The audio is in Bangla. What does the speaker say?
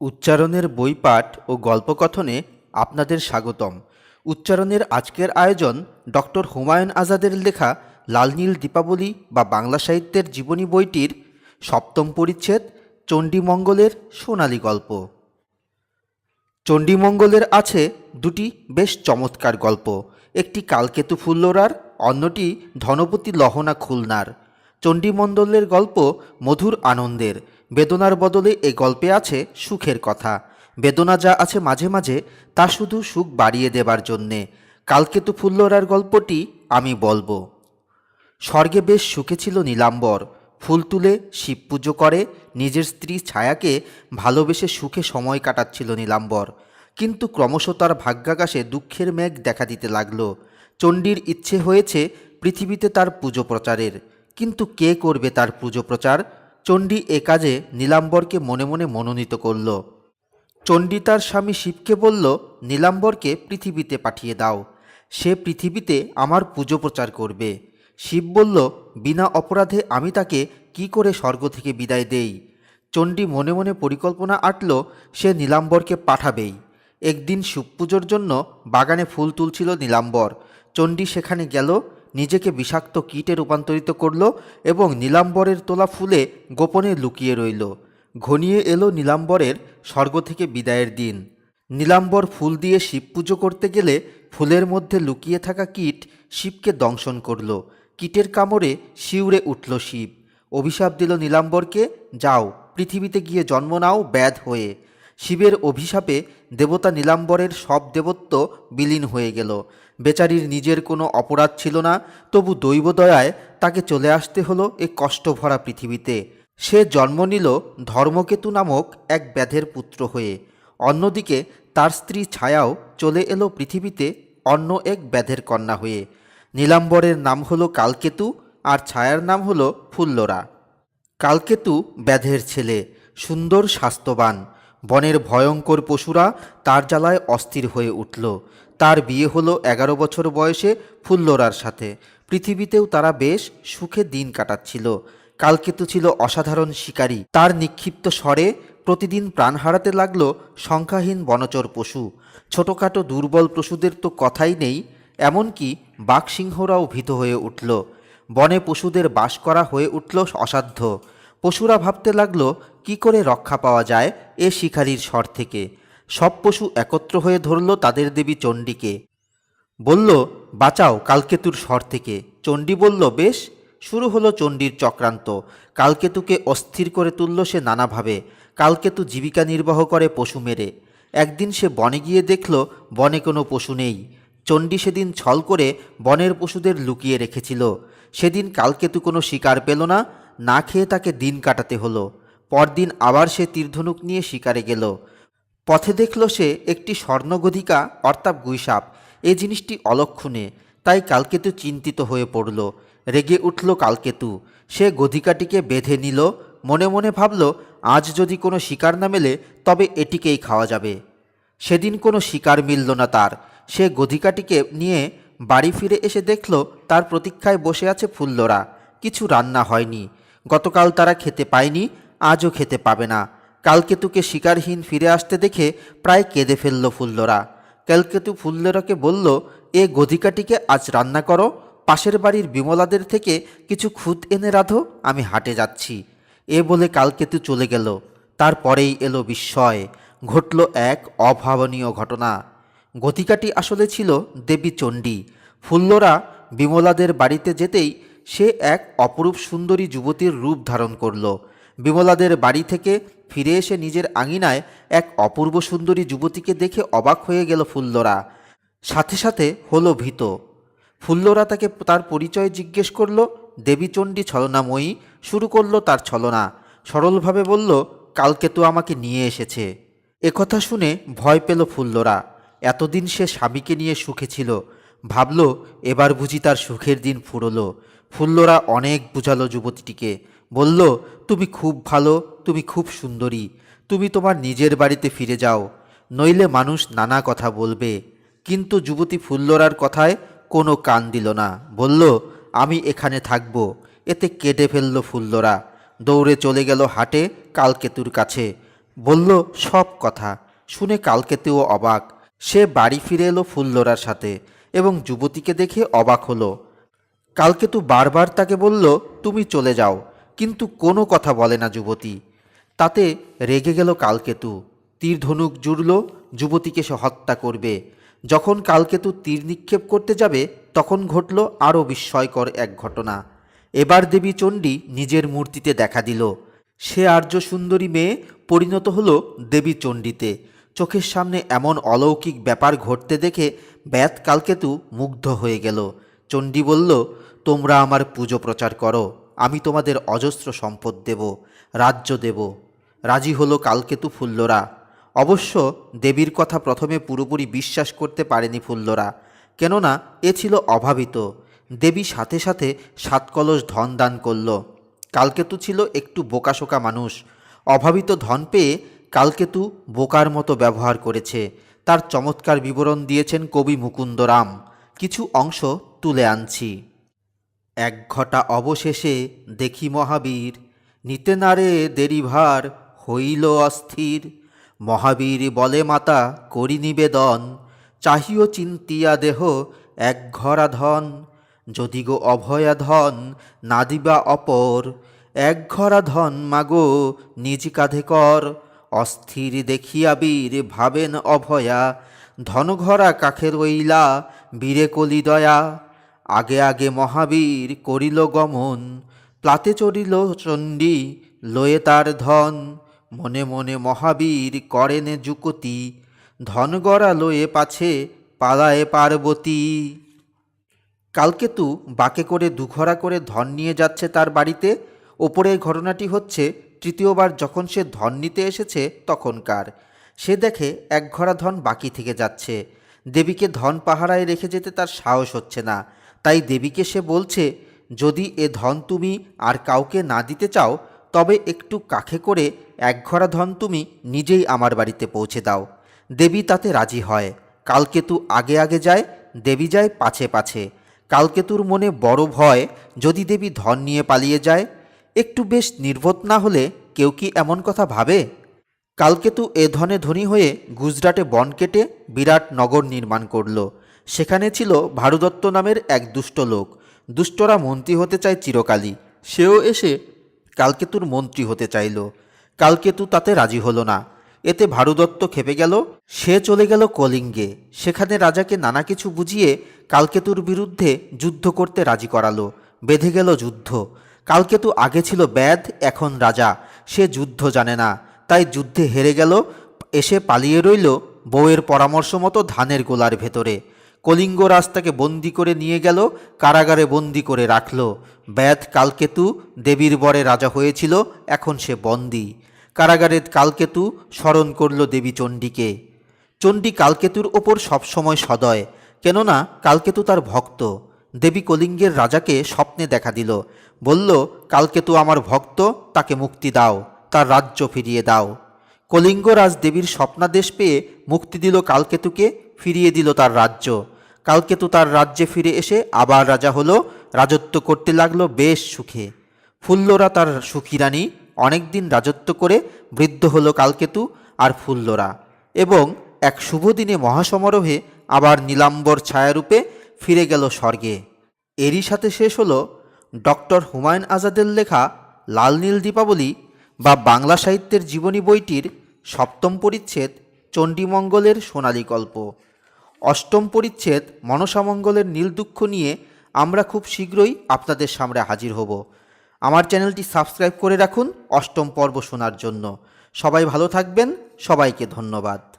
উচ্চারণের বইপাঠ ও গল্পকথনে আপনাদের স্বাগতম। উচ্চারণের আজকের আয়োজন ডক্টর হুমায়ুন আজাদের লেখা লালনীল দীপাবলি বা বাংলা সাহিত্যের জীবনী বইটির সপ্তম পরিচ্ছেদ, চণ্ডীমঙ্গলের সোনালী গল্প। চণ্ডীমঙ্গলের আছে দুটি বেশ চমৎকার গল্প। একটি কালকেতু ফুল্লরার, অন্যটি ধনপতি লহনা খুলনার। চণ্ডীমণ্ডলের গল্প মধুর আনন্দের। বেদনার বদলে এ গল্পে আছে সুখের কথা। বেদনা যা আছে মাঝে মাঝে, তা শুধু সুখ বাড়িয়ে দেবার জন্যে। কালকেতু ফুল্লরার গল্পটি আমি বলব। স্বর্গে বেশ সুখে ছিল নীলাম্বর। ফুল তুলে শিব পুজো করে, নিজের স্ত্রী ছায়াকে ভালোবেসে সুখে সময় কাটাচ্ছিল নীলাম্বর। কিন্তু ক্রমশ তার ভাগ্যাকাশে দুঃখের মেঘ দেখা দিতে লাগল। চণ্ডীর ইচ্ছে হয়েছে পৃথিবীতে তার পুজো প্রচারের। কিন্তু কে করবে তার পুজো প্রচার? চণ্ডী এ কাজে নীলাম্বরকে মনে মনে মনোনীত করল। চণ্ডী তার স্বামী শিবকে বলল, নীলাম্বরকে পৃথিবীতে পাঠিয়ে দাও। সে পৃথিবীতে আমার পুজো প্রচার করবে। শিব বলল, বিনা অপরাধে আমি তাকে কি করে স্বর্গ থেকে বিদায় দেই? চণ্ডী মনে মনে পরিকল্পনা আটল, সে নীলাম্বরকে পাঠাবেই। একদিন শিব পুজোর জন্য বাগানে ফুল তুলছিল নীলাম্বর। চণ্ডী সেখানে গেল নিজেকে বিষাক্ত কীটে রূপান্তরিত করল এবং নীলাম্বরের তোলা ফুলে গোপনে লুকিয়ে রইল। ঘনিয়ে এলো নীলাম্বরের স্বর্গ থেকে বিদায়ের দিন। নীলাম্বর ফুল দিয়ে শিব পুজো করতে গেলে ফুলের মধ্যে লুকিয়ে থাকা কীট শিবকে দংশন করল। কীটের কামড়ে শিউরে উঠল শিব। অভিশাপ দিল নীলাম্বরকে, যাও, পৃথিবীতে গিয়ে জন্ম নাও ব্যাধ হয়ে। শিবের অভিশাপে দেবতা নীলাম্বরের সব দেবত্ব বিলীন হয়ে গেল। বেচারির নিজের কোনো অপরাধ ছিল না, তবু দৈব দয়ায় তাকে চলে আসতে হলো এ কষ্টভরা পৃথিবীতে। সে জন্ম নিল ধর্মকেতু নামক এক ব্যাধের পুত্র হয়ে। অন্যদিকে তার স্ত্রী ছায়াও চলে এলো পৃথিবীতে অন্য এক ব্যাধের কন্যা হয়ে। নীলাম্বরের নাম হলো কালকেতু আর ছায়ার নাম হলো ফুল্লরা। কালকেতু ব্যাধের ছেলে, সুন্দর স্বাস্থ্যবান। বনের ভয়ঙ্কর পশুরা তার জ্বালায় অস্থির হয়ে উঠল। তার বিয়ে হলো এগারো বছর বয়সে ফুল্লরার সাথে। পৃথিবীতেও তারা বেশ সুখে দিন কাটাচ্ছিল। কালকেতু ছিল অসাধারণ শিকারী। তার নিক্ষিপ্ত স্বরে প্রতিদিন প্রাণ হারাতে লাগল সংখ্যাহীন বনচর পশু। ছোটোখাটো দুর্বল পশুদের তো কথাই নেই, এমনকি বাঘসিংহরাও ভীত হয়ে উঠল। বনে পশুদের বাস করা হয়ে উঠল অসাধ্য। পশুরা ভাবতে লাগল, কি করে রক্ষা পাওয়া যায় এ শিকারীর স্বর থেকে? সব পশু একত্র হয়ে ধরল তাদের দেবী চণ্ডীকে। বলল, বাঁচাও কালকেতুর স্বর থেকে। চণ্ডী বলল, বেশ, শুরু হলো চণ্ডীর চক্রান্ত। কালকেতুকে অস্থির করে তুলল সে নানাভাবে। কালকেতু জীবিকা নির্বাহ করে পশু মেরে। একদিন সে বনে গিয়ে দেখল, বনে কোনো পশু নেই। চণ্ডী সেদিন ছল করে বনের পশুদের লুকিয়ে রেখেছিল। সেদিন কালকেতু কোনো শিকার পেল না না খেয়ে তাকে দিন কাটাতে হলো। পরদিন আবার সে তীরধনুক নিয়ে শিকারে গেল। পথে দেখল সে একটি স্বর্ণগধিকা, অর্থাৎ গুইসাপ। এ জিনিসটি অলক্ষণে, তাই কালকেতু চিন্তিত হয়ে পড়ল। রেগে উঠল কালকেতু। সে গধিকাটিকে বেঁধে নিল, মনে মনে ভাবল, আজ যদি কোনো শিকার না মেলে, তবে এটিকেই খাওয়া যাবে। সেদিন কোনো শিকার মিলল না তার। সে গধিকাটিকে নিয়ে বাড়ি ফিরে এসে দেখল, তার প্রতীক্ষায় বসে আছে ফুল্লরা। কিছু রান্না হয়নি। গতকাল তারা খেতে পায়নি, আজও খেতে পাবে না। কালকেতুকে শিকারহীন ফিরে আসতে দেখে প্রায় কেঁদে ফেলল ফুল্লরা। কালকেতু ফুল্লরাকে বলল, এ গধিকাটিকে আজ রান্না করো। পাশের বাড়ির বিমলাদের থেকে কিছু খুদ এনে রাধো, আমি হাটে যাচ্ছি। এ বলে কালকেতু চলে গেল। তারপরেই এলো বিস্ময়। ঘটল এক অভাবনীয় ঘটনা। গতিকাটি আসলে ছিল দেবী চণ্ডী। ফুল্লরা বিমলাদের বাড়িতে যেতেই সে এক অপরূপ সুন্দরী যুবতীর রূপ ধারণ করল। বিমলাদের বাড়ি থেকে ফিরে এসে নিজের আঙিনায় এক অপূর্ব সুন্দরী যুবতীকে দেখে অবাক হয়ে গেল ফুল্লরা সাথে সাথে হলো ভীত। ফুল্লরা তাকে তার পরিচয় জিজ্ঞেস করল দেবীচণ্ডী ছলনাময়ী, শুরু করল তার ছলনা। সরলভাবে বলল, কালকে তো আমাকে নিয়ে এসেছে। একথা শুনে ভয় পেল ফুল্লরা এতদিন সে স্বামীকে নিয়ে সুখে ছিল। ভাবল, এবার বুঝি তার সুখের দিন ফুরলো। ফুল্লরা অনেক বুঝালো যুবতীটিকে। বলল, তুমি খুব ভালো তুমি খুব সুন্দরী, তুমি তোমার নিজের বাড়িতে ফিরে যাও, নইলে মানুষ নানা কথা বলবে। কিন্তু যুবতী ফুল্লরার কথায় কোনো কান দিল না, বলল, আমি এখানে থাকব, এতে কেটে ফেলল ফুল্লরা, দৌড়ে চলে গেল হাটে কালকেতুর কাছে। বলল, সব কথা, শুনে কালকেতেও অবাক। সে বাড়ি ফিরে এলো ফুল্লরার সাথে এবং যুবতীকে দেখে অবাক হলো। কালকেতু বারবার তাকে বলল, তুমি চলে যাও। কিন্তু কোনো কথা বলে না যুবতী। তাতে রেগে গেল কালকেতু। তীর ধনুক জুড়ল, যুবতীকে সে হত্যা করবে। যখন কালকেতু তীর নিক্ষেপ করতে যাবে, তখন ঘটল আরও বিস্ময়কর এক ঘটনা। এবার দেবী চণ্ডী নিজের মূর্তিতে দেখা দিল। সে আর্য সুন্দরী মেয়ে পরিণত হল দেবী চণ্ডীতে। চোখের সামনে এমন অলৌকিক ব্যাপার ঘটতে দেখে ব্যাত কালকেতু মুগ্ধ হয়ে গেল। চণ্ডী বলল, তোমরা আমার পুজো প্রচার করো, আমি তোমাদের অজস্র সম্পদ দেব। রাজ্য দেব। রাজি হলো কালকেতু ফুল্লরা। অবশ্য দেবীর কথা প্রথমে পুরোপুরি বিশ্বাস করতে পারেনি ফুল্লরা। কেননা এ ছিল অভাবিত। দেবী সাথে সাথে সাত কলস ধন দান করল। কালকেতু ছিল একটু বোকাশোকা মানুষ। অভাবিত ধন পেয়ে কালকেতু বোকার মতো ব্যবহার করেছে। তার চমৎকার বিবরণ দিয়েছেন কবি মুকুন্দরাম। কিছু অংশ তুলে আনছি। এক ঘটা অবশেষে দেখি মহাবীর নিতে নারে দেরিভার হইল অস্থির। মহাবীর বলে, মাতা, করি নিবেদন। চাহিও চিন্তিয়া দেহ এক ঘরা ধন। যদি গো অভয়া ধন, না দিবা অপর। এক ঘরা ধন মাগো, নিজ কাঁধে কর। অস্থির দেখিয়া বীর ভাবেন অভয়া। ধনঘরা কাখে রইলা, বীরে কলি দয়া। আগে আগে মহাবীর করিল গমন। প্লাতে চড়িল চণ্ডী, লয়ে তার ধন। মনে মনে মহাবীর করেন যুকতি। ধন গড়া লয়ে পাছে পালায়ে পার্বতী। কালকেতু বাকে করে দুঘরা করে ধন নিয়ে যাচ্ছে তার বাড়িতে। ওপরে ঘটনাটি হচ্ছে, তৃতীয়বার যখন সে ধন নিতে এসেছে তখনকার। সে দেখে এক ঘরা ধন বাকি থেকে যাচ্ছে। দেবীকে ধন পাহারায় রেখে যেতে তার সাহস হচ্ছে না। তাই দেবীকে সে বলছে যদি এ ধন তুমি আর কাউকে না দিতে চাও, তবে একটু কাখে করে এক ঘরা ধন তুমি নিজেই আমার বাড়িতে পৌঁছে দাও। দেবী তাতে রাজি হয়। কালকেতু আগে আগে যায়, দেবী যায় পাছে পাছে। কালকেতুর মনে বড় ভয় যদি দেবী ধন নিয়ে পালিয়ে যায়। একটু বেশ নির্বোধ না হলে কেউ কি এমন কথা ভাবে? কালকেতু এ ধনে ধনী হয়ে গুজরাটে বন কেটে বিরাট নগর নির্মাণ করল। সেখানে ছিল ভারুদত্ত নামের এক দুষ্ট লোক। দুষ্টরা মন্ত্রী হতে চায় চিরকালই। সেও এসে কালকেতুর মন্ত্রী হতে চাইল। কালকেতু তাতে রাজি হলো না। এতে ভারুদত্ত খেপে গেল, সে চলে গেল কলিঙ্গে। সেখানে রাজাকে নানা কিছু বুঝিয়ে কালকেতুর বিরুদ্ধে যুদ্ধ করতে রাজি করালো। বেঁধে গেল যুদ্ধ। কালকেতু আগে ছিল ব্যাধ, এখন রাজা। সে যুদ্ধ জানে না। তাই যুদ্ধে হেরে গেল, এসে পালিয়ে রইল বউয়ের পরামর্শ মতো ধানের গোলার ভেতরে। কলিঙ্গ রাস্তাকে বন্দি করে নিয়ে গেল, কারাগারে বন্দি করে রাখল। ব্যাধ কালকেতু, দেবীর বরে রাজা হয়েছিল, এখন সে বন্দি। কারাগারের কালকেতু স্মরণ করল দেবী চণ্ডীকে। চণ্ডী কালকেতুর ওপর সবসময় সদয়, কেননা কালকেতু তার ভক্ত। দেবী কলিঙ্গের রাজাকে স্বপ্নে দেখা দিল। বলল, কালকেতু আমার ভক্ত, তাকে মুক্তি দাও, তার রাজ্য ফিরিয়ে দাও। কলিঙ্গরাজ দেবীর স্বপ্নাদেশ পেয়ে মুক্তি দিল কালকেতুকে, ফিরিয়ে দিল তার রাজ্য। কালকেতু তার রাজ্যে ফিরে এসে আবার রাজা হলো, রাজত্ব করতে লাগল বেশ সুখে। ফুল্লরা তার সুখী রানী, অনেকদিন রাজত্ব করে বৃদ্ধ হলো কালকেতু আর ফুল্লরা। এবং এক শুভ দিনে মহাসমারোহে আবার নীলাম্বর ছায়ারূপে ফিরে গেল স্বর্গে। এরই সাথে শেষ হলো ডক্টর হুমায়ুন আজাদের লেখা লাল নীল দীপাবলি বা বাংলা সাহিত্যের জীবনী বইটির সপ্তম পরিচ্ছেদ চণ্ডীমঙ্গলের সোনালী গল্প। অষ্টম পরিচ্ছেদ মনসামঙ্গলের নীল দুঃখ নিয়ে আমরা খুব শীঘ্রই আপনাদের সামনে হাজির হব। আমার চ্যানেলটি সাবস্ক্রাইব করে রাখুন অষ্টম পর্ব শোনার জন্য। সবাই ভালো থাকবেন, সবাইকে ধন্যবাদ।